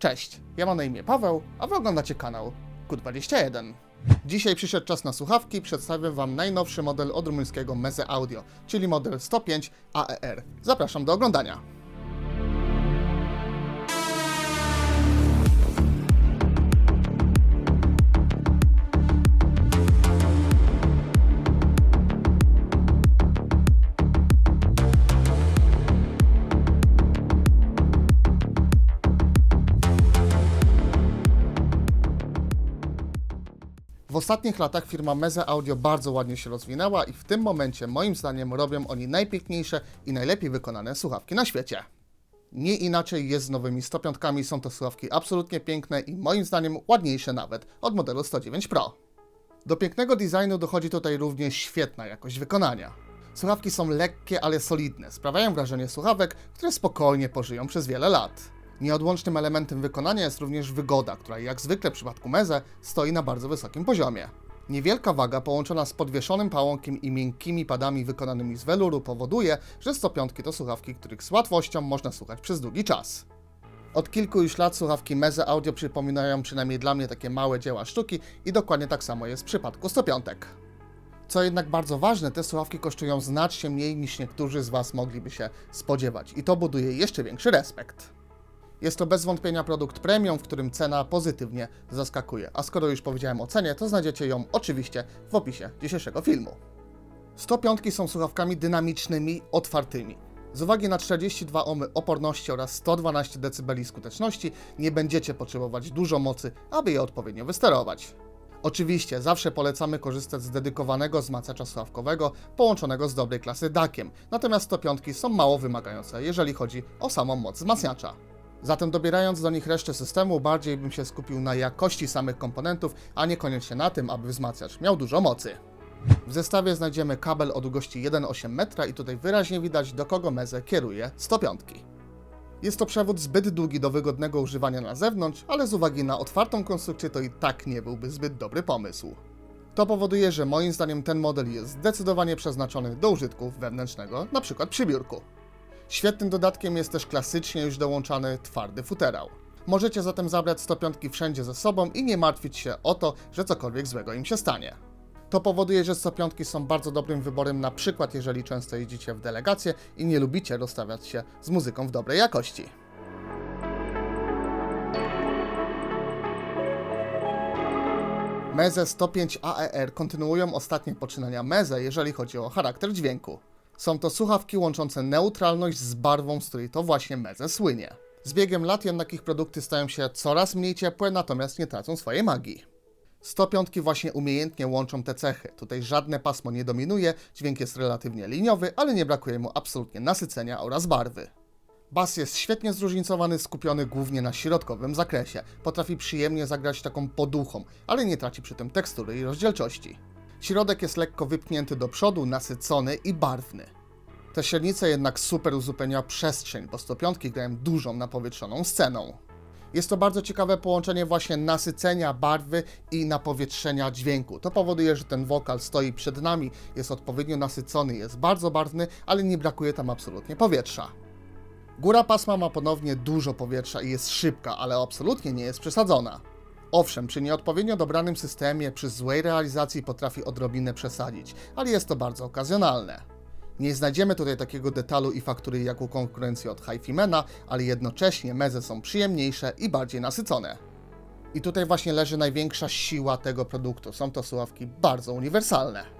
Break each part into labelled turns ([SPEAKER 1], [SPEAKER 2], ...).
[SPEAKER 1] Cześć, ja mam na imię Paweł, a wy oglądacie kanał Q21. Dzisiaj przyszedł czas na słuchawki i przedstawię wam najnowszy model od rumuńskiego Meze Audio, czyli model 105 AER. Zapraszam do oglądania. W ostatnich latach firma Meze Audio bardzo ładnie się rozwinęła i w tym momencie moim zdaniem robią oni najpiękniejsze i najlepiej wykonane słuchawki na świecie. Nie inaczej jest z nowymi 105, są to słuchawki absolutnie piękne i moim zdaniem ładniejsze nawet od modelu 109 Pro. Do pięknego designu dochodzi tutaj również świetna jakość wykonania. Słuchawki są lekkie, ale solidne, sprawiają wrażenie słuchawek, które spokojnie pożyją przez wiele lat. Nieodłącznym elementem wykonania jest również wygoda, która jak zwykle w przypadku Meze stoi na bardzo wysokim poziomie. Niewielka waga połączona z podwieszonym pałąkiem i miękkimi padami wykonanymi z weluru powoduje, że 105 to słuchawki, których z łatwością można słuchać przez długi czas. Od kilku już lat słuchawki Meze Audio przypominają przynajmniej dla mnie takie małe dzieła sztuki i dokładnie tak samo jest w przypadku 105. Co jednak bardzo ważne, te słuchawki kosztują znacznie mniej niż niektórzy z Was mogliby się spodziewać i to buduje jeszcze większy respekt. Jest to bez wątpienia produkt premium, w którym cena pozytywnie zaskakuje. A skoro już powiedziałem o cenie, to znajdziecie ją oczywiście w opisie dzisiejszego filmu. 105 są słuchawkami dynamicznymi, otwartymi. Z uwagi na 42 ohmy oporności oraz 112 dB skuteczności nie będziecie potrzebować dużo mocy, aby je odpowiednio wysterować. Oczywiście zawsze polecamy korzystać z dedykowanego wzmacniacza słuchawkowego połączonego z dobrej klasy DAC-iem, natomiast 105 są mało wymagające, jeżeli chodzi o samą moc wzmacniacza. Zatem dobierając do nich resztę systemu, bardziej bym się skupił na jakości samych komponentów, a niekoniecznie na tym, aby wzmacniacz miał dużo mocy. W zestawie znajdziemy kabel o długości 1,8 metra i tutaj wyraźnie widać do kogo Meze kieruje 105. Jest to przewód zbyt długi do wygodnego używania na zewnątrz, ale z uwagi na otwartą konstrukcję to i tak nie byłby zbyt dobry pomysł. To powoduje, że moim zdaniem ten model jest zdecydowanie przeznaczony do użytku wewnętrznego, np. przy biurku. Świetnym dodatkiem jest też klasycznie już dołączany twardy futerał. Możecie zatem zabrać 105 wszędzie ze sobą i nie martwić się o to, że cokolwiek złego im się stanie. To powoduje, że 105 są bardzo dobrym wyborem na przykład jeżeli często jeździcie w delegacje i nie lubicie rozstawiać się z muzyką w dobrej jakości. Meze 105 AER kontynuują ostatnie poczynania Meze, jeżeli chodzi o charakter dźwięku. Są to słuchawki łączące neutralność z barwą, z której to właśnie Meze słynie. Z biegiem lat jednak ich produkty stają się coraz mniej ciepłe, natomiast nie tracą swojej magii. 105 właśnie umiejętnie łączą te cechy. Tutaj żadne pasmo nie dominuje, dźwięk jest relatywnie liniowy, ale nie brakuje mu absolutnie nasycenia oraz barwy. Bas jest świetnie zróżnicowany, skupiony głównie na środkowym zakresie. Potrafi przyjemnie zagrać taką poduchą, ale nie traci przy tym tekstury i rozdzielczości. Środek jest lekko wypchnięty do przodu, nasycony i barwny. Te średnice jednak super uzupełnia przestrzeń, bo 105 grają dużą napowietrzoną sceną. Jest to bardzo ciekawe połączenie właśnie nasycenia barwy i napowietrzenia dźwięku. To powoduje, że ten wokal stoi przed nami, jest odpowiednio nasycony, jest bardzo barwny, ale nie brakuje tam absolutnie powietrza. Góra pasma ma ponownie dużo powietrza i jest szybka, ale absolutnie nie jest przesadzona. Owszem, przy nieodpowiednio dobranym systemie, przy złej realizacji potrafi odrobinę przesadzić, ale jest to bardzo okazjonalne. Nie znajdziemy tutaj takiego detalu i faktury jak u konkurencji od Hi-Fi-Mena, ale jednocześnie meze są przyjemniejsze i bardziej nasycone. I tutaj właśnie leży największa siła tego produktu. Są to słuchawki bardzo uniwersalne.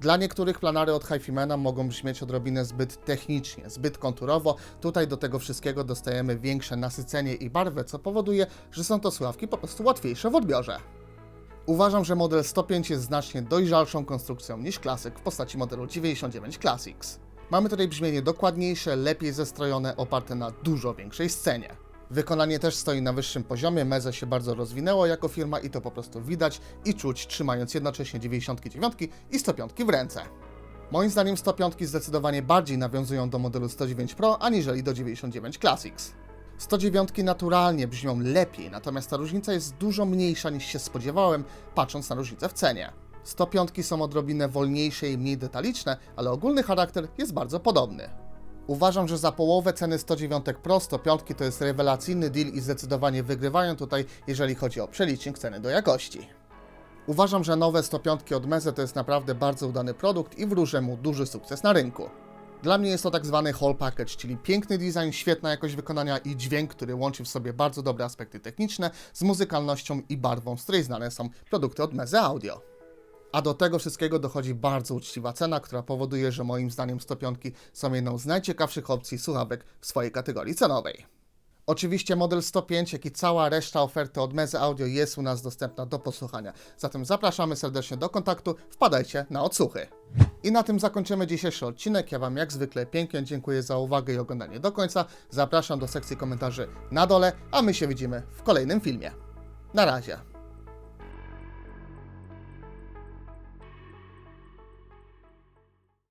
[SPEAKER 1] Dla niektórych planary od Hi-Fi-Mena mogą brzmieć odrobinę zbyt technicznie, zbyt konturowo. Tutaj do tego wszystkiego dostajemy większe nasycenie i barwę, co powoduje, że są to słuchawki po prostu łatwiejsze w odbiorze. Uważam, że model 105 jest znacznie dojrzalszą konstrukcją niż klasyk w postaci modelu 99 Classics. Mamy tutaj brzmienie dokładniejsze, lepiej zestrojone, oparte na dużo większej scenie. Wykonanie też stoi na wyższym poziomie, Meze się bardzo rozwinęło jako firma i to po prostu widać i czuć, trzymając jednocześnie 99 i 105 w ręce. Moim zdaniem 105 zdecydowanie bardziej nawiązują do modelu 109 Pro aniżeli do 99 Classics. 109 naturalnie brzmią lepiej, natomiast ta różnica jest dużo mniejsza niż się spodziewałem, patrząc na różnicę w cenie. 105 są odrobinę wolniejsze i mniej detaliczne, ale ogólny charakter jest bardzo podobny. Uważam, że za połowę ceny 109 Pro 105 to jest rewelacyjny deal i zdecydowanie wygrywają tutaj, jeżeli chodzi o przelicznik ceny do jakości. Uważam, że nowe 105 od Meze to jest naprawdę bardzo udany produkt i wróżę mu duży sukces na rynku. Dla mnie jest to tak zwany whole package, czyli piękny design, świetna jakość wykonania i dźwięk, który łączy w sobie bardzo dobre aspekty techniczne z muzykalnością i barwą, z której znane są produkty od Meze Audio. A do tego wszystkiego dochodzi bardzo uczciwa cena, która powoduje, że moim zdaniem 105 są jedną z najciekawszych opcji słuchawek w swojej kategorii cenowej. Oczywiście model 105, jak i cała reszta oferty od Meze Audio jest u nas dostępna do posłuchania. Zatem zapraszamy serdecznie do kontaktu, wpadajcie na odsłuchy. I na tym zakończymy dzisiejszy odcinek. Ja Wam jak zwykle pięknie dziękuję za uwagę i oglądanie do końca. Zapraszam do sekcji komentarzy na dole, a my się widzimy w kolejnym filmie. Na razie.